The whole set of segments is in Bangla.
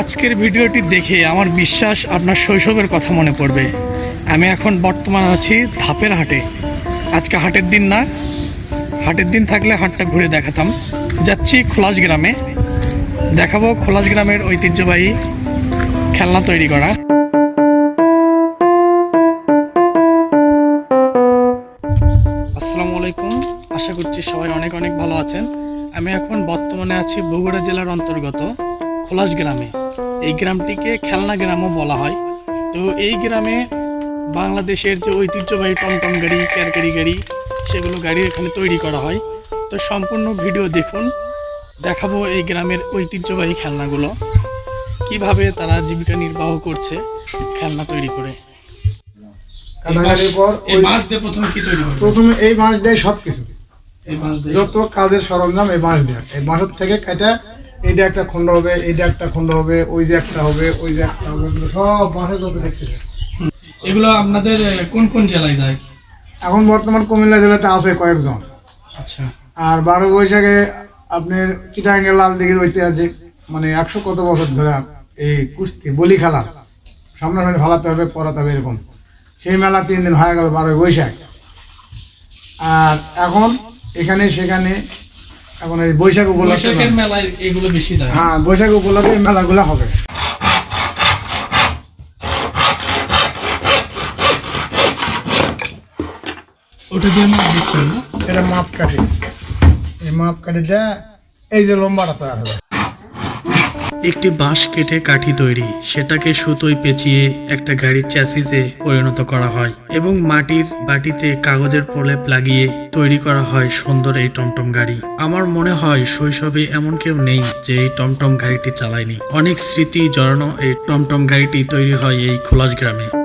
আজকের ভিডিওটি দেখে আমার বিশ্বাস আপনার শৈশবের কথা মনে পড়বে। আমি এখন বর্তমান আছি ধাপের হাটে। আজকে হাটের দিন না, হাটের দিন থাকলে হাটটা ঘুরে দেখাতাম। যাচ্ছি খোলাস গ্রামে দেখাবো খোলাস গ্রামের ঐতিহ্যবাহী খেলনা তৈরি করা। আসসালামু আলাইকুম। আশা করছি সবাই অনেক অনেক ভালো আছেন। আমি এখন বর্তমানে আছি বগুড়া জেলার অন্তর্গত খোলাস গ্রামে এই গ্রামটিকে খেলনা গ্রামও বলা হয়। তো এই গ্রামে বাংলাদেশের যে ঐতিহ্যবাহী টমটম গাড়ি ক্যারকারি গাড়ি সেগুলো গাড়ি এখানে তৈরি করা হয়। তো সম্পূর্ণ ভিডিও দেখুন দেখাবো এই গ্রামের ঐতিহ্যবাহী খেলনাগুলো। কীভাবে তারা জীবিকা নির্বাহ করছে খেলনা তৈরি করে। কাটাকাটির পর এই ওই- মাছ দিয়ে প্রথমে কি তৈরি করবে প্রথমে এই মাছ দেয় সব কিছু এই মাছ দিয়ে যত কাজের সরঞ্জাম এই মাছ দেয়। এই মাছের থেকে কাটা এইটা একটা খণ্ড হবে এইটা একটা খণ্ড হবে ওই যে একটা হবে ওই যে একটা হবে সব মাছের যত দেখতে। এগুলো আপনাদের কোন কোন জেলায় যায়? এখন বর্তমান কুমিল্লা জেলাতে আছে কয়েকজন। আচ্ছা। আর বারো বৈশাখে আপনার চিটাঙ্গের লাল দিঘির ঐতিহাসিক মানে একশো কত বছর ধরে এই কুস্তি বলি খেলা। সামনাসামনি ফালাতে হবে পড়াতে হবে এরকম। সেই মেলা তিন দিন হয়ে গেল বারোই বৈশাখ। আর এখন এখানে সেখানে এখন এই বৈশাখ উপলক্ষে বৈশাখের মেলায় এগুলো বেশি যায়। হ্যাঁ বৈশাখ উপলক্ষে এই মেলাগুলো হবে। ওটা দিয়ে মাপ দিচ্ছেন এটা মাপ এই মাপ দিয়ে এই যে লম্বাটা তৈরি হবে। একটি বাঁশ কেটে কাঠি তৈরি। সেটাকে সুতোয় পেঁচিয়ে একটা গাড়ির চ্যাসিসে পরিণত করা হয় এবং মাটির বাটিতে কাগজের প্রলেপ লাগিয়ে তৈরি করা হয় সুন্দর এই টমটম গাড়ি। আমার মনে হয় শৈশবে এমন কেউ নেই যে এই টমটম গাড়িটি চালায়নি। অনেক স্মৃতি জড়ানো এই টমটম গাড়িটি তৈরি হয় এই খোলাস গ্রামে।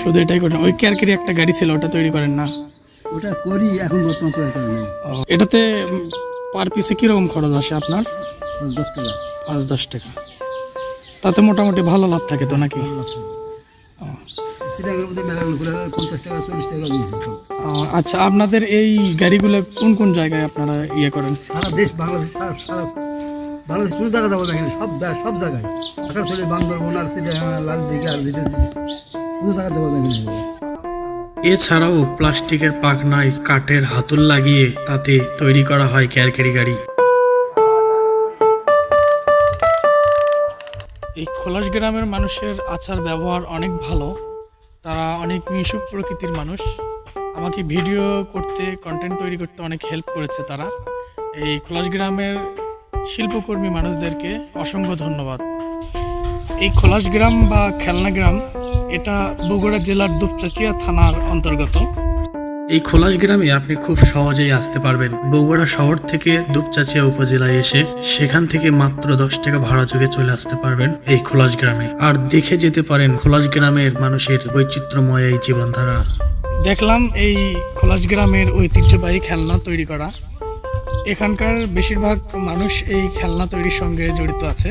শুধু এটাই করেন। ওই ক্যারকেরি একটা গাড়ি ছিল ওটা তৈরি করেন না। ওটা করি এখন বর্তমান নেই। এটাতে পার পিসে কীরকম খরচ আসে আপনার? দশ টাকা। পাঁচ দশ টাকা। তাতে মোটামুটি ভালো লাভ থাকে তো নাকি? করে আচ্ছা আপনাদের এই গাড়িগুলো কোন কোন জায়গায় আপনারা ইয়ে করেন? সারা দেশ বাংলাদেশ সারা সারা বাংলাদেশ কোনো জায়গা যাব দেখেন সব সব জায়গায়। ঢাকার ছেলে বান্দরবন আর সিটা লাল দিকে আর যেটা কোনো জায়গা যাব দেখেন এছাড়াও প্লাস্টিকের পাখনায় কাঠের হাতুল লাগিয়ে তাতে তৈরি করা হয় ক্যারকেরি গাড়ি। এই খোলাস গ্রামের মানুষের আচার ব্যবহার অনেক ভালো। তারা অনেক মিশুক প্রকৃতির মানুষ। আমাকে ভিডিও করতে কন্টেন্ট তৈরি করতে অনেক হেল্প করেছে তারা। এই খোলাস গ্রামের শিল্পকর্মী মানুষদেরকে অসংখ্য ধন্যবাদ। এই খোলাস গ্রাম বা খেলনা গ্রাম এটা বগুড়া জেলার দুপচাচিয়া থানার অন্তর্গত। এই খোলাস গ্রামে আপনি খুব সহজেই আসতে পারবেন। বগুড়া শহর থেকে দুপচাচিয়া উপজেলায় এসে সেখান থেকে মাত্র দশ টাকা ভাড়া যোগে চলে আসতে পারবেন এই খোলাস গ্রামে। আর দেখে যেতে পারেন খোলাস গ্রামের মানুষের বৈচিত্র্যময় এই জীবনধারা। দেখলাম এই খোলাস গ্রামের ঐতিহ্যবাহী খেলনা তৈরি করা। এখানকার বেশিরভাগ মানুষ এই খেলনা তৈরির সঙ্গে জড়িত আছে।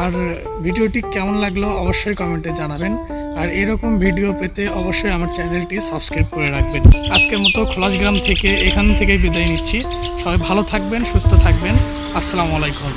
আর ভিডিওটি কেমন লাগল অবশ্যই কমেন্টে জানাবেন। আর এরকম ভিডিও পেতে অবশ্যই আমার চ্যানেলটি সাবস্ক্রাইব করে রাখবেন। আজকের মতো খোলাসগ্রাম থেকে এখান থেকেই বিদায় নিচ্ছি। সবাই ভালো থাকবেন, সুস্থ থাকবেন। আসসালামু আলাইকুম।